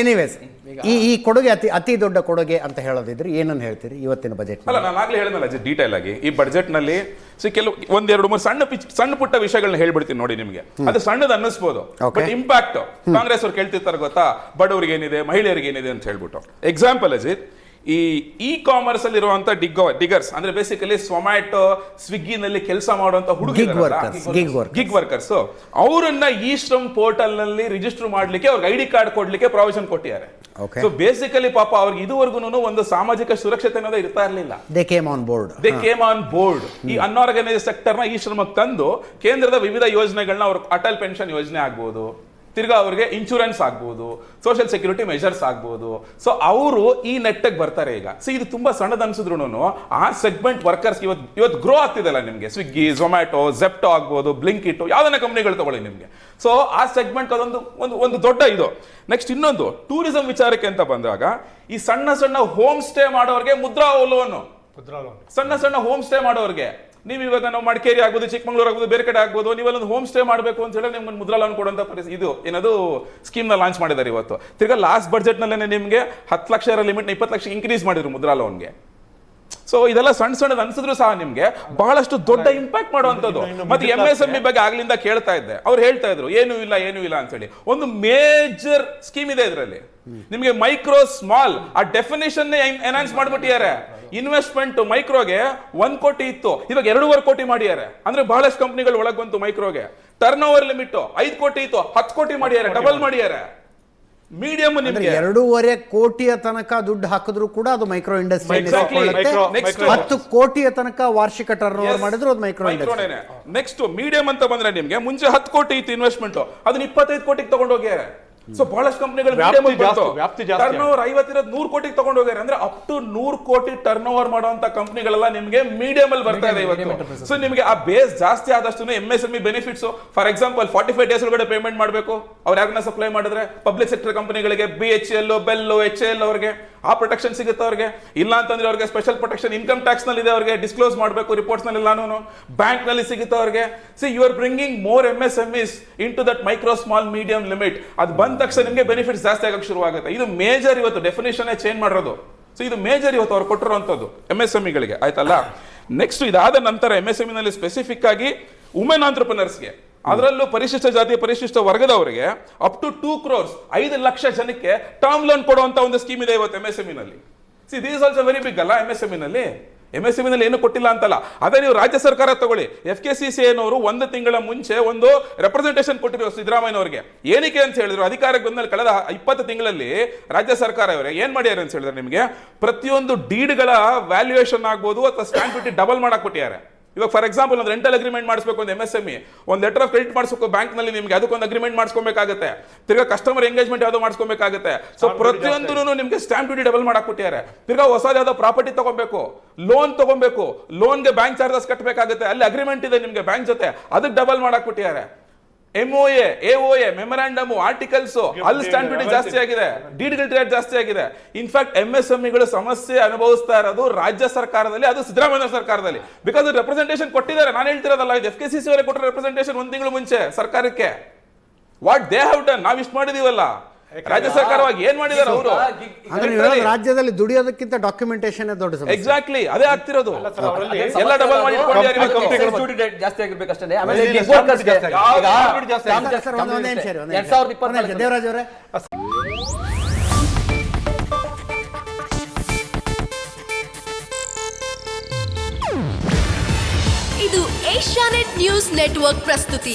Anyways ಈ ಈ ಕೊಡುಗೆ ಅತಿ ಅತಿ ದೊಡ್ಡ ಕೊಡುಗೆ ಅಂತ ಹೇಳೋದಿದ್ರೆ ಏನನ್ನು ಹೇಳ್ತೀರಿ? ಇವತ್ತಿನ ಬಜೆಟ್ ಅಲ್ಲ ನಾನು ಆಗ್ಲೇ ಹೇಳಿದ್ನಲ್ಲ ಡೀಟೇಲ್ ಆಗಿ. ಈ ಬಜೆಟ್ನಲ್ಲಿ ಸಿ ಕೆಲವು ಒಂದೆರಡು ಮೂರು ಸಣ್ಣ ಪಿಚ್ ಸಣ್ಣ ಪುಟ್ಟ ವಿಷಯಗಳನ್ನ ಹೇಳ್ಬಿಡ್ತೀನಿ ನೋಡಿ ನಿಮಗೆ. ಅದು ಸಣ್ಣದ ಅನ್ನಿಸ್ಬೋದು. ಬಟ್ ಇಂಪ್ಯಾಕ್ಟ್ ಕಾಂಗ್ರೆಸ್ ಅವ್ರು ಕೇಳ್ತಿರ್ತಾರೆ ಗೊತ್ತಾ? ಬಡವರಿಗೆ ಏನಿದೆ ಮಹಿಳೆಯರಿಗೆ ಏನಿದೆ ಅಂತ ಹೇಳ್ಬಿಟ್ಟು. ಎಕ್ಸಾಂಪಲ್ ಅಜಿತ್ ಈ ಇ ಕಾಮರ್ಸ್ ಅಲ್ಲಿ ಇರುವಂತ ಡಿಗ್ ಡಿಗರ್ಸ್ ಅಂದ್ರೆ ಬೇಸಿಕಲಿ ಸೊಮ್ಯಾಟೊ ಸ್ವಿಗ್ಗಿನಲ್ಲಿ ಕೆಲಸ ಮಾಡುವಂತ ಹುಡುಗಿ. ಗಿಗ್ ವರ್ಕರ್ಸ್ ಅವರನ್ನ ಈ ಶ್ರಮ್ ಪೋರ್ಟಲ್ನಲ್ಲಿ ರಿಜಿಸ್ಟರ್ ಮಾಡ್ಲಿಕ್ಕೆ ಅವ್ರಿಗೆ ಐಡಿ ಕಾರ್ಡ್ ಕೊಡ್ಲಿಕ್ಕೆ ಪ್ರಾವಿಷನ್ ಕೊಟ್ಟಿದ್ದಾರೆ. ಸೊ ಬೇಸಿಕಲಿ ಪಾಪ ಅವ್ರಿಗೆ ಇದುವರೆಗೂ ಒಂದು ಸಾಮಾಜಿಕ ಸುರಕ್ಷತೆ ಅನ್ನೋದು ಇರ್ತಾ ಇರಲಿಲ್ಲ. They came on board they came on board ಈ ಅನ್ಆರ್ಗನೈಸ್ ಸೆಕ್ಟರ್ನ ಈ ಶ್ರಮಕ್ಕೆ ತಂದು ಕೇಂದ್ರದ ವಿವಿಧ ಯೋಜನೆಗಳನ್ನ ಅವ್ರ ಅಟಲ್ ಪೆನ್ಷನ್ ಯೋಜನೆ ಆಗ್ಬೋದು ತಿರ್ಗಾ ಅವ್ರಿಗೆ ಇನ್ಶೂರೆನ್ಸ್ ಆಗ್ಬೋದು ಸೋಷಿಯಲ್ ಸೆಕ್ಯೂರಿಟಿ ಮೆಷರ್ಸ್ ಆಗ್ಬೋದು. ಸೊ ಅವರು ಈ ನೆಟ್ಟಗೆ ಬರ್ತಾರೆ ಈಗ. ಸೊ ಇದು ತುಂಬಾ ಸಣ್ಣದ ಅನ್ಸಿದ್ರು ಆ ಸೆಗ್ಮೆಂಟ್ ವರ್ಕರ್ಸ್ ಇವತ್ತು ಇವತ್ತು ಗ್ರೋ ಆಗ್ತಿದೆಲ್ಲ ನಿಮಗೆ. ಸ್ವಿಗ್ಗಿ ಝೊಮ್ಯಾಟೊ ಜೆಪ್ಟೋ ಆಗ್ಬೋದು ಬ್ಲಿಂಕ್ ಇಟ್ಟು ಯಾವ್ದನ್ನ ಕಂಪ್ನಿಗಳು ತಗೊಳ್ಳಿ ನಿಮಗೆ. ಸೊ ಆ ಸೆಗ್ಮೆಂಟ್ ಅದೊಂದು ಒಂದು ಒಂದು ದೊಡ್ಡ ಇದು. ನೆಕ್ಸ್ಟ್ ಇನ್ನೊಂದು ಟೂರಿಸಂ ವಿಚಾರಕ್ಕೆ ಅಂತ ಬಂದಾಗ ಈ ಸಣ್ಣ ಸಣ್ಣ ಹೋಮ್ ಸ್ಟೇ ಮಾಡೋರಿಗೆ ಮುದ್ರಾ ಲೋನು ಸಣ್ಣ ಸಣ್ಣ ಹೋಮ್ ಸ್ಟೇ ಮಾಡೋರಿಗೆ. ನೀವು ಇವಾಗ ನಾವು ಮಡಿಕೇರಿ ಆಗ್ಬೋದು ಚಿಕ್ಕಮಂಗ್ಳೂರು ಆಗ್ಬೋದು ಬೇರೆ ಕಡೆ ಆಗ್ಬೋದು ನೀವಲ್ಲೊಂದು ಹೋಮ್ ಸ್ಟೇ ಮಾಡಬೇಕು ಅಂತ ಹೇಳಿ ನಿಮ್ಗೆ ಮುದ್ರಾ ಲೋನ್ ಕೊಡುವಂತ ಪರಿಸ್ಥಿತಿ ಇದು ಏನದು ಸ್ಕೀಮ್ನ ಲಾಂಚ್ ಮಾಡಿದ್ದಾರೆ ಇವತ್ತು. ತಿರ್ಗಾ ಲಾಸ್ಟ್ ಬಜೆಟ್ ನಲ್ಲೇ ನಿಮಗೆ ಹತ್ತು ಲಕ್ಷ ಲಿಮಿಟ್ ಇಪ್ಪತ್ತು ಲಕ್ಷ ಇನ್ಕ್ರೀಸ್ ಮಾಡಿದ್ರು ಮುದ್ರಾ ಲೋನ್ಗೆ ಸೊ ಇದೆಲ್ಲ ಸಣ್ಣ ಸಣ್ಣದ ಅನ್ಸಿದ್ರು ಸಹ ನಿಮ್ಗೆ ಬಹಳಷ್ಟು ದೊಡ್ಡ ಇಂಪ್ಯಾಕ್ಟ್ ಮಾಡುವಂತದ್ದು ಮತ್ತೆ ಎಂ ಎಸ್ ಎಂ ಇ ಬಗ್ಗೆ ಆಗ್ಲಿಂದ ಕೇಳ್ತಾ ಇದ್ದೆ. ಅವ್ರು ಹೇಳ್ತಾ ಇದ್ರು ಏನು ಇಲ್ಲ ಏನು ಇಲ್ಲ ಅಂತ ಹೇಳಿ. ಒಂದು ಮೇಜರ್ ಸ್ಕೀಮ್ ಇದೆ ಇದರಲ್ಲಿ. ನಿಮಗೆ ಮೈಕ್ರೋ ಸ್ಮಾಲ್ ಆ ಡೆಫಿನೇಷನ್ ಎನ್ಹಾನ್ಸ್ ಮಾಡ್ಬಿಟ್ಟಿದ್ದಾರೆ. ಇನ್ವೆಸ್ಟ್ಮೆಂಟ್ ಮೈಕ್ರೋಗೆ ಒಂದ್ ಕೋಟಿ ಇತ್ತು. ಇವಾಗ ಎರಡೂವರೆ ಕೋಟಿ ಮಾಡಿದ್ದಾರೆ. ಅಂದ್ರೆ ಬಹಳಷ್ಟು ಕಂಪ್ನಿಗಳು ಒಳಗ್ ಬಂತು ಮೈಕ್ರೋಗೆ ಟರ್ನ್ ಓವರ್ ಲಿಮಿಟ್ ಐದು ಕೋಟಿ ಇತ್ತು ಹತ್ತು ಕೋಟಿ ಮಾಡಿದ್ದಾರೆ ಡಬಲ್ ಮಾಡಿದ್ದಾರೆ. ಮೀಡಿಯಂ ನಿಮಗೆ. ಎರಡೂವರೆ ಕೋಟಿಯ ತನಕ ದುಡ್ಡು ಹಾಕಿದ್ರು ಕೂಡ ಅದು ಮೈಕ್ರೋ ಇಂಡಸ್ಟ್ರಿ ಹತ್ತು ಕೋಟಿಯ ತನಕ ವಾರ್ಷಿಕ ಟರ್ನ್ ಓವರ್ ಮಾಡಿದ್ರು ಅದು ಮೈಕ್ರೋ ಇಂಡಸ್ಟ್ರಿ ನೆಕ್ಸ್ಟ್ ಮೀಡಿಯಂ ಅಂತ ಬಂದ್ರೆ ನಿಮ್ಗೆ ಮುಂಚೆ ಹತ್ತು ಕೋಟಿ ಇತ್ತು ಇನ್ವೆಸ್ಟ್ಮೆಂಟ್ ಅದನ್ನ ಇಪ್ಪತ್ತೈದು ಕೋಟಿಗೆ ತಗೊಂಡೋಗಿ ಹೋಗ್ಯಾರ ಸೊ ಬಹಳಷ್ಟು ಕಂಪನಿಗಳು ವ್ಯಾಪ್ತಿ ಜಾಸ್ತಿ, ವ್ಯಾಪ್ತಿ ಜಾಸ್ತಿ ಟರ್ನ್ ಓವರ್ ಐವತ್ತಿರೋದು ನೂರು ಕೋಟಿ ತಗೊಂಡು ಹೋಗ್ಯಾರ ಅಂದ್ರೆ ಅಪ್ ಟು ನೂರು ಕೋಟಿ ಟರ್ನ್ ಓವರ್ ಮಾಡುವಂತ ಕಂಪನಿಗಳೆಲ್ಲ ನಿಮ್ಗೆ ಮೀಡಿಯಂ ಅಲ್ಲಿ ಬರ್ತಾ ಇದೆ ಇವತ್ತು. ಸೊ ನಿಮಗೆ ಆ ಬೇಸ್ ಜಾಸ್ತಿ ಆದಷ್ಟು M S M E benefits for example forty five days ಒಳಗಡೆ ಪೇಮೆಂಟ್ ಮಾಡಬೇಕು. ಅವ್ರ ಯಾರನ್ನ ಸಪ್ಲೈ ಮಾಡಿದ್ರೆ ಪಬ್ಲಿಕ್ ಸೆಕ್ಟರ್ ಕಂಪನಿಗಳಿಗೆ B H L BEL H L ಅವ್ರಿಗೆ ಆ ಪ್ರೊಟೆಕ್ಷನ್ ಸಿಗುತ್ತೆ ಅವ್ರಿಗೆ. ಇಲ್ಲ ಅಂತಂದ್ರೆ ಅವ್ರಿಗೆ ಸ್ಪೆಷಲ್ ಪ್ರೊಟೆಕ್ಷನ್ ಇನ್ಕಮ್ ಟ್ಯಾಕ್ಸ್ನಲ್ಲಿ ಇದೆ ಅವ್ರಿಗೆ. ಡಿಸ್ಕ್ಲೋಸ್ ಮಾಡಬೇಕು ರಿಪೋರ್ಟ್ಸ್ನಲ್ಲಿ ಎಲ್ಲಾನು ಬ್ಯಾಂಕ್ನಲ್ಲಿ ಸಿಗುತ್ತೆ ಅವ್ರಿಗೆ. See you are bringing more M S M Es into that micro small medium limit ಅದು ಬಂದ ತಕ್ಷಣ ನಿಮಗೆ ಬೆನಿಫಿಟ್ ಜಾಸ್ತಿ ಆಗಕ್ಕೆ ಶುರು ಆಗುತ್ತೆ ಇದು ಮೇಜರ್ ಇವತ್ತು ಡೆಫಿನೇಷನ್ ಚೇಂಜ್ ಮಾಡಿರೋದು. ಸೊ ಇದು ಮೇಜರ್ ಇವತ್ತು ಅವ್ರು ಕೊಟ್ಟಿರುವಂತದ್ದು ಎಂ ಎಸ್ ಎಂ ಗಳಿಗೆ ಆಯ್ತಲ್ಲ? ನೆಕ್ಸ್ಟ್ ಇದಾದ ನಂತರ ಎಂ ಎಸ್ ಎಂ ನಲ್ಲಿ ಸ್ಪೆಸಿಫಿಕ್ ಆಗಿ ವುಮೆನ್ ಆಂಟ್ರಪ್ರಿನರ್ಸ್ಗೆ ಅದರಲ್ಲೂ ಪರಿಶಿಷ್ಟ ಜಾತಿ, ಪರಿಶಿಷ್ಟ ವರ್ಗದವರಿಗೆ ಅಪ್ ಟು ಟೂ ಕ್ರೋರ್ಸ್ ಐದು ಲಕ್ಷ ಜನಕ್ಕೆ ಟರ್ಮ್ ಲೋನ್ ಕೊಡುವಂತ ಒಂದು ಸ್ಕೀಮ್ ಇದೆ ಇವತ್ತು ಎಂ ಎಸ್ ಎಂ ನಲ್ಲಿ see these also very big ಅಲ್ಲ ಎಂ ಎಸ್ ಎಂ ನಲ್ಲಿ ಎಂ ಎಸ್ ಎಂ ನಲ್ಲಿ ಏನು ಕೊಟ್ಟಿಲ್ಲ ಅಂತಲ್ಲ, ಅದೇ ನೀವು ರಾಜ್ಯ ಸರ್ಕಾರ ತಗೊಳ್ಳಿ. ಎಫ್ ಕೆ ಸಿ ಸಿ ಏನವರು ಒಂದು ತಿಂಗಳ ಮುಂಚೆ ಒಂದು ರೆಪ್ರೆಸೆಂಟೇಷನ್ ಕೊಟ್ಟಿರೋ ಸಿದ್ದರಾಮಯ್ಯನವರಿಗೆ. ಏನಕ್ಕೆ ಅಂತ ಹೇಳಿದ್ರು, ಅಧಿಕಾರಕ್ಕೆ ಬಂದಲ್ಲಿ ಕಳೆದ ಇಪ್ಪತ್ತು ತಿಂಗಳಲ್ಲಿ ರಾಜ್ಯ ಸರ್ಕಾರ ಅವರೇ ಏನ್ ಮಾಡ್ಯಾರ ಅಂತ ಹೇಳಿದ್ರೆ ನಿಮಗೆ, ಪ್ರತಿಯೊಂದು ಡೀಡ್ಗಳ ವ್ಯಾಲ್ಯೂಯೇಷನ್ ಆಗ್ಬೋದು ಅಥವಾ ಸ್ಟ್ಯಾಂಪ್ ಡಬಲ್ ಮಾಡಕ್ ಕೊಟ್ಟಿದ್ದಾರೆ ಇವಾಗ ಫಾರ್ ಎಕ್ಸಾಂಪಲ್ ಒಂದು ರೆಂಟಲ್ ಅಗ್ರಿಮೆಂಟ್ ಮಾಡಿಸ್ಬೇಕು ಒಂದು ಎಂ ಎಸ್ ಎಂ ಇ ಒಂದು ಲೆಟರ್ ಆಫ್ ಕ್ರೆಡಿಟ್ ಮಾಡಿಸ್ಬೇಕು ಬ್ಯಾಂಕ್ನಲ್ಲಿ ನಿಮ್ಗೆ ಅದಕ್ಕೊಂದು ಅಗ್ರಿಮೆಂಟ್ ಮಾಡಿಸ್ಕೊಬೇಕಾಗುತ್ತೆ. ತಿರ್ಗಾ ಕಸ್ಟಮರ್ ಎಂಗೇಜ್ಮೆಂಟ್ ಯಾವುದೋ ಮಾಡಿಸ್ಕೊಬೇಕಾಗುತ್ತೆ. ಸೊ ಪ್ರತಿಯೊಂದು ನಿಮಗೆ ಸ್ಟ್ಯಾಂಪ್ ಡ್ಯೂಟಿ ಡಬಲ್ ಮಾಡಕ್ ಕೊಟ್ಟಿದ್ದಾರೆ ತಿರ್ಗಾ ಹೊಸದ ಯಾವ್ದೋ ಪ್ರಾಪರ್ಟಿ ತಗೊಬೇಕು ಲೋನ್ ತಗೊಬೇಕು ಲೋನ್ಗೆ ಬ್ಯಾಂಕ್ ಚಾರ್ಜಸ್ ಕಟ್ಟಬೇಕಾಗುತ್ತೆ ಅಲ್ಲಿ ಅಗ್ರಿಮೆಂಟ್ ಇದೆ ನಿಮಗೆ ಬ್ಯಾಂಕ್ ಜೊತೆ ಅದಕ್ಕೆ ಡಬಲ್ ಮಾಡಕ್ AOA A AO A memorandum articles ಅಲ್ಲಿ ಸ್ಟ್ಯಾಂಡ್ ಡ್ಯೂಟಿ ಜಾಸ್ತಿ ಆಗಿದೆ. ಡಿಡಿಗಳ ರೇಟ್ ಜಾಸ್ತಿ ಆಗಿದೆ. ಇನ್ಫ್ಯಾಕ್ಟ್ ಎಂ ಎಸ್ ಎಂಇಗಳು ಸಮಸ್ಯೆ ಅನುಭವಿಸ್ತಾ ಇರೋದು ರಾಜ್ಯ ಸರ್ಕಾರದಲ್ಲಿ ಅದು ಸಿದ್ದರಾಮಯ್ಯ ಸರ್ಕಾರದಲ್ಲಿ. ಬಿಕಾಸ್ ರೆಪ್ರೆಸೆಂಟೇಷನ್ ಕೊಟ್ಟಿದ್ದಾರೆ. ನಾನು ಹೇಳ್ತಿರೋದಲ್ಲ ಇದು ಎಫ್ ಕೆ ಸಿ ಸಿ ಅವರೇ ಕೊಟ್ಟರೆ ರೆಪ್ರೆಸೆಂಟೇಷನ್ ಒಂದು ತಿಂಗಳು ಮುಂಚೆ ಸರ್ಕಾರಕ್ಕೆ. ವಾಟ್ ದೇ ಹ್ಯಾವ್ ಡನ್ ನಾವ್ ಇಷ್ಟು ಮಾಡಿದೀವಲ್ಲ. ರಾಜ್ಯ ಸರ್ಕಾರವಾಗಿ ಏನ್ ಮಾಡಿದಾರೆ ಅವರು? ರಾಜ್ಯದಲ್ಲಿ ದುಡಿಯೋದಕ್ಕಿಂತ ಡಾಕ್ಯುಮೆಂಟೇಶನ್ ದೊಡ್ಡ ಸಮಸ್ಯೆ. ಎಕ್ಸಾಕ್ಟ್ಲಿ ಅದೇ ಆಗ್ತಿರೋದು. ಸರ್, ಅವರಲ್ಲಿ ಎಲ್ಲ ಡಬಲ್ ಮಾಡಿ ಜಾಸ್ತಿ ಆಮೇಲೆ ಒಂದ್- ಒಂದೇ ನಿಮಿಷ ಎರಡ್ ಸಾವಿರದ ಇಪ್ಪತ್ನಾಲ್ಕು ದೇವರಾಜ್ ಅವರೇ. ಇದು ಏಷ್ಯಾನೆಟ್ ನ್ಯೂಸ್ ನೆಟ್ವರ್ಕ್ ಪ್ರಸ್ತುತಿ.